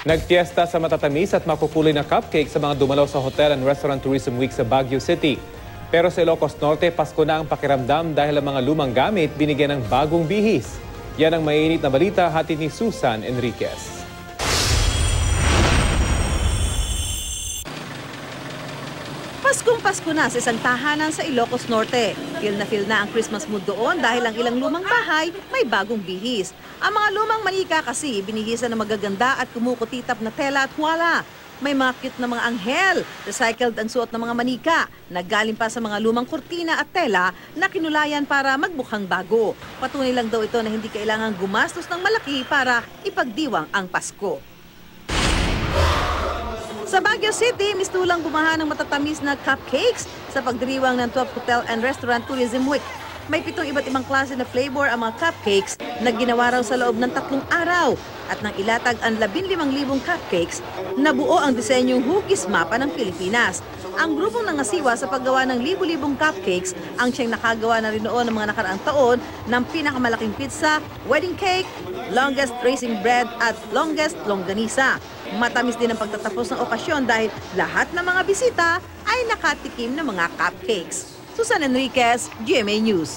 Nagpiesta sa matatamis at makukulay na cupcake sa mga dumalaw sa Hotel and Restaurant Tourism Week sa Baguio City. Pero sa Ilocos Norte, Pasko na ang pakiramdam dahil ang mga lumang gamit binigyan ng bagong bihis. Yan ang mainit na balita hatid ni Susan Enriquez. Paskong Pasko na sa isang tahanan sa Ilocos Norte. Feel na feel na ang Christmas mood doon dahil ang ilang lumang bahay may bagong bihis. Ang mga lumang manika kasi binihisan ng magaganda at kumukutitap na tela at huwala. May mga cute na mga anghel, recycled ang suot ng mga manika, naggaling pa sa mga lumang kurtina at tela na kinulayan para magbukhang bago. Patunay lang daw ito na hindi kailangang gumastos ng malaki para ipagdiwang ang Pasko. Sa Baguio City, mistulang bumaha ng matatamis na cupcakes sa pagdiriwang ng 12 Hotel and Restaurant Tourism Week. May pitong iba't ibang klase na flavor ang mga cupcakes na ginawa raw sa loob ng tatlong araw. At nang ilatag ang 15,000 cupcakes, nabuo ang disenyong hugis mapa ng Pilipinas. Ang grupong nangasiwa sa paggawa ng libu-libong cupcakes ang siyang nakagawa na rin noon ng mga nakaraang taon ng pinakamalaking pizza, wedding cake, longest raisin bread at longest longganisa. Matamis din ang pagtatapos ng okasyon dahil lahat ng mga bisita ay nakatikim ng mga cupcakes. Susan Enriquez, GMA News.